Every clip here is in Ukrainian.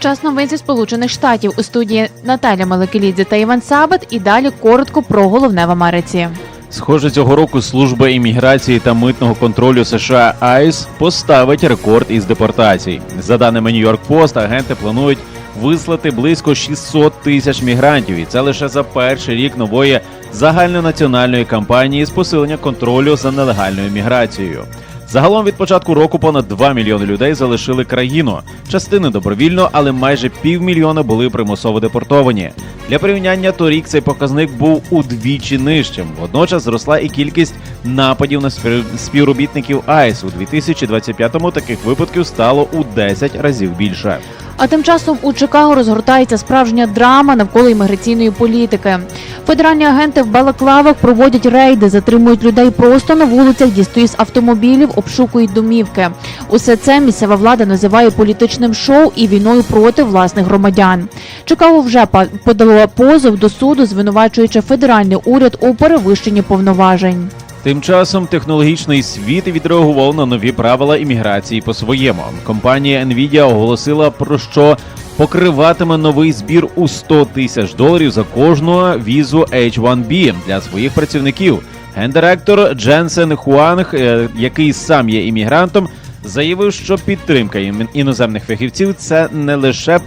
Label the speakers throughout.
Speaker 1: Час новин зі Сполучених Штатів у студії Наталя Мелекелідзе та Іван Сабат. І далі коротко про головне в Америці.
Speaker 2: Схоже, цього року служба імміграції та митного контролю США АЙС поставить рекорд із депортацій. За даними Нью-Йорк Пост, агенти планують вислати близько 600 тисяч мігрантів, і це лише за перший рік нової загальнонаціональної кампанії з посилення контролю за нелегальною міграцією. Загалом від початку року понад 2 мільйони людей залишили країну. Частини добровільно, але майже півмільйона були примусово депортовані. Для порівняння торік цей показник був удвічі нижчим. Водночас зросла і кількість нападів на спів- співробітників АЙС. У 2025-му таких випадків стало у 10 разів більше.
Speaker 1: А тим часом у Чикаго розгортається справжня драма навколо імміграційної політики. Федеральні агенти в балаклавах проводять рейди, затримують людей просто на вулицях, дістають з автомобілів, обшукують домівки. Усе це місцева влада називає політичним шоу і війною проти власних громадян. Чикаго вже подало позов до суду, звинувачуючи федеральний уряд у перевищенні повноважень.
Speaker 2: Тим часом технологічний світ відреагував на нові правила імміграції по-своєму. Компанія Nvidia оголосила про що покриватиме новий збір у 100 тисяч доларів за кожну візу H1B для своїх працівників. Гендиректор Дженсен Хуанг, е, який сам є іммігрантом, заявив, що підтримка іноземних фахівців це не лише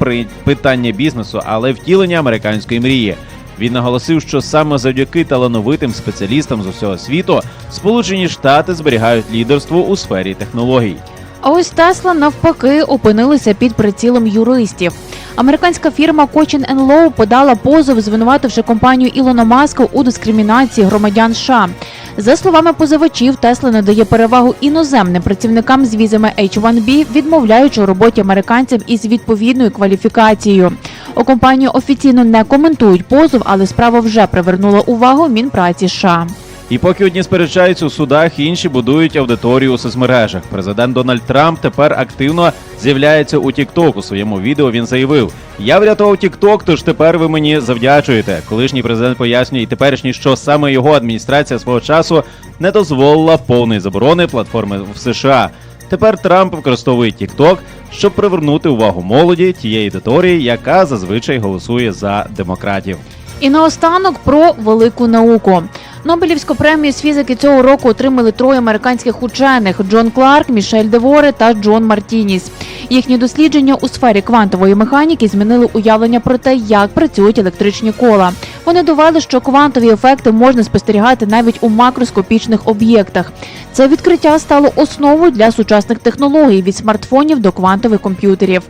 Speaker 2: питання бізнесу, але втілення американської мрії. Він наголосив, що саме завдяки талановитим спеціалістам з усього світу Сполучені Штати зберігають лідерство у сфері технологій.
Speaker 1: А ось Тесла навпаки опинилися під прицілом юристів. Американська фірма Cochin Law подала позов, звинувативши компанію Ілона Маска у дискримінації громадян США. За словами позивачів, Тесла надає перевагу іноземним працівникам з візами H1B, відмовляючи у роботі американцям із відповідною кваліфікацією. У компанії офіційно не коментують позов, але справа вже привернула увагу Мінпраці США.
Speaker 2: І поки одні сперечаються у судах, інші будують аудиторію у соцмережах. Президент Дональд Трамп тепер активно з'являється у TikTok. У своєму відео він заявив: Я врятував TikTok, тож тепер ви мені завдячуєте. Колишній президент пояснює і теперішній, що саме його адміністрація свого часу не дозволила повної заборони платформи в США. Тепер Трамп використовує TikTok, щоб привернути увагу молоді тієї аудиторії, яка зазвичай голосує за демократів.
Speaker 1: І наостанок про велику науку. Нобелівську премію з фізики цього року отримали троє американських учених: Джон Кларк, Мішель Деворе та Джон Мартініс. Їхні дослідження у сфері квантової механіки змінили уявлення про те, як працюють електричні кола. Вони довели, що квантові ефекти можна спостерігати навіть у макроскопічних об'єктах. Це відкриття стало основою для сучасних технологій від смартфонів до квантових комп'ютерів.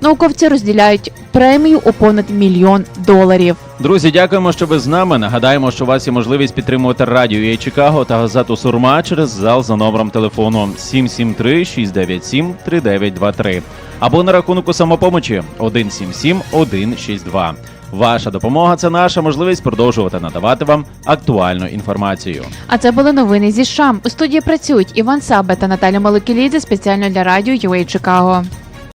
Speaker 1: Науковці розділяють премію у понад мільйон доларів.
Speaker 2: Друзі, дякуємо, що ви з нами. Нагадаємо, що у вас є можливість підтримувати радіо «Ей Чикаго та газету Сурма через зал за номером телефону 773-697-3923 або на рахунку самопомочі 177-162. Ваша допомога це наша можливість продовжувати надавати вам актуальну інформацію.
Speaker 1: А це були новини зі США. У студії працюють Іван Сабе та Наталя Маликелідзе спеціально для радіо UA Чикаго.